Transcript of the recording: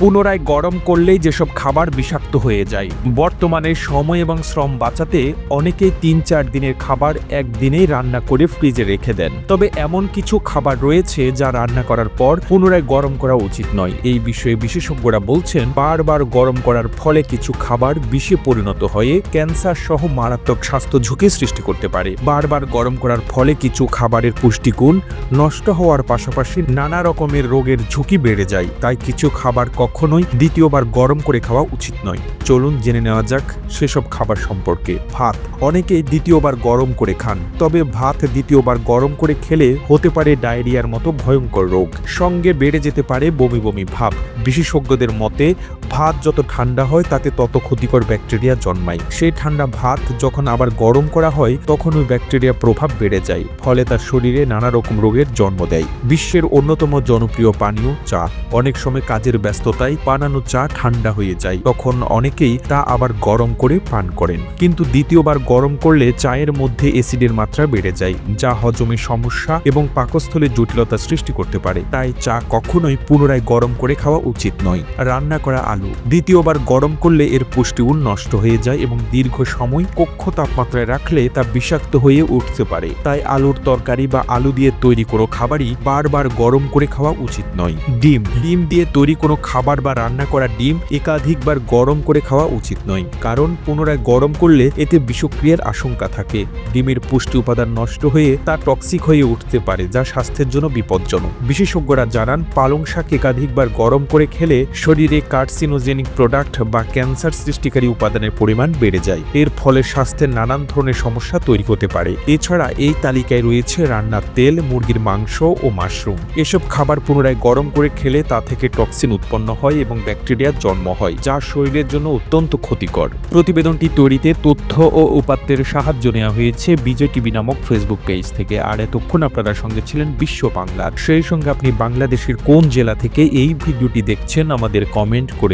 পুনরায় গরম করলেই যেসব খাবার বিষাক্ত হয়ে যায়। বর্তমানে সময় এবং শ্রম বাঁচাতে অনেকেই তিন চার দিনের খাবার একদিনেই রান্না করে ফ্রিজে রেখে দেন। তবে এমন কিছু খাবার রয়েছে যা রান্না করার পর পুনরায় গরম করা উচিত নয়। এই বিষয়ে বিশেষজ্ঞরা বলছেন, বারবার গরম করার ফলে কিছু খাবার বিষে পরিণত হয়ে ক্যান্সার সহ মারাত্মক স্বাস্থ্য ঝুঁকি সৃষ্টি করতে পারে। বারবার গরম করার ফলে কিছু খাবারের পুষ্টিগুণ নষ্ট হওয়ার পাশাপাশি নানা রকমের রোগের ঝুঁকি বেড়ে যায়। তাই কিছু খাবার কখনোই দ্বিতীয়বার গরম করে খাওয়া উচিত নয়। চলুন জেনে নেওয়া যাক সেসব খাবার সম্পর্কে। ভাত। অনেকেই দ্বিতীয়বার গরম করে খান, তবে ভাত দ্বিতীয়বার গরম করে খেলে হতে পারে ডায়রিয়ার মতো ভয়ঙ্কর রোগ। সঙ্গে বেড়ে যেতে পারে বমি বমি ভাব। বিশেষজ্ঞদের মতে ভাত যত ঠান্ডা হয়, তাতে তত ক্ষতিকর ব্যাকটেরিয়া জন্মায়। সেই ঠান্ডা ভাত যখন আবার গরম করা হয়, তখন ওই ব্যাকটেরিয়া প্রভাব বেড়ে যায়, ফলে তার শরীরে নানা রকম রোগের জন্ম দেয়। বিশ্বের অন্যতম জনপ্রিয় পানীয় চা। অনেক সময় কাজের ব্যস্ততায় বানানো চা ঠান্ডা হয়ে যায়। তখন অনেকেই তা আবার গরম করে পান করেন। কিন্তু দ্বিতীয়বার গরম করলে চায়ের মধ্যে অ্যাসিডের মাত্রা বেড়ে যায়, যা হজমে সমস্যা এবং পাকস্থলে জটিলতা সৃষ্টি করতে পারে। তাই চা কখনোই পুনরায় গরম করে খাওয়া উচিত নয়। রান্না করা আলু। দ্বিতীয়বার গরম করলে এর পুষ্টিগুণ নষ্ট হয়ে যায় এবং দীর্ঘ সময় কক্ষ তাপমাত্রায় রাখলে তা বিষাক্ত হয়ে উঠতে পারে। তাই আলুর তরকারি বা আলু দিয়ে তৈরি কোনো খাবারই বারবার গরম করে খাওয়া উচিত নয়। ডিম। ডিম দিয়ে তৈরি কোনো খাবার বা রান্না করা ডিম একাধিকবার গরম করে খাওয়া উচিত নয়, কারণ পুনরায় গরম করলে এতে বিষক্রিয়ার আশঙ্কা থাকে। ডিমের পুষ্টি উপাদান নষ্ট হয়ে তা টক্সিক হয়ে উঠতে পারে, যা স্বাস্থ্যের জন্য বিপজ্জনক। বিশেষজ্ঞরা জানান, পালং শাক একাধিকবার গরম করে খেলে শরীরে কার্সিনোজেনিক প্রোডাক্ট বা ক্যান্সার সৃষ্টিকারী উপাদানের পরিমাণ বেড়ে যায়। এর ফলে স্বাস্থ্যের নানান ধরনের সমস্যা তৈরি হতে পারে। এছাড়া এই তালিকায় রয়েছে রান্নার তেল, মুরগির মাংস ও মাশরুম। এসব খাবার পুনরায় গরম করে খেলে তা থেকে টক্সিন উৎপন্ন হয় এবং ব্যাকটেরিয়ার জন্ম হয়, যা শরীরের জন্য অত্যন্ত ক্ষতিকর। প্রতিবেদনটি তৈরিতে তথ্য ও উপাত্তের সাহায্য নেওয়া হয়েছে বিজয় টিভি নামক ফেসবুক পেজ থেকে। আর এতক্ষণ আপনারা সঙ্গে ছিলেন বিশ্ব বাংলার। সেই সঙ্গে আপনি বাংলাদেশের কোন জেলা থেকে এই ভিডিওটি দেখছেন, আমাদের কমেন্ট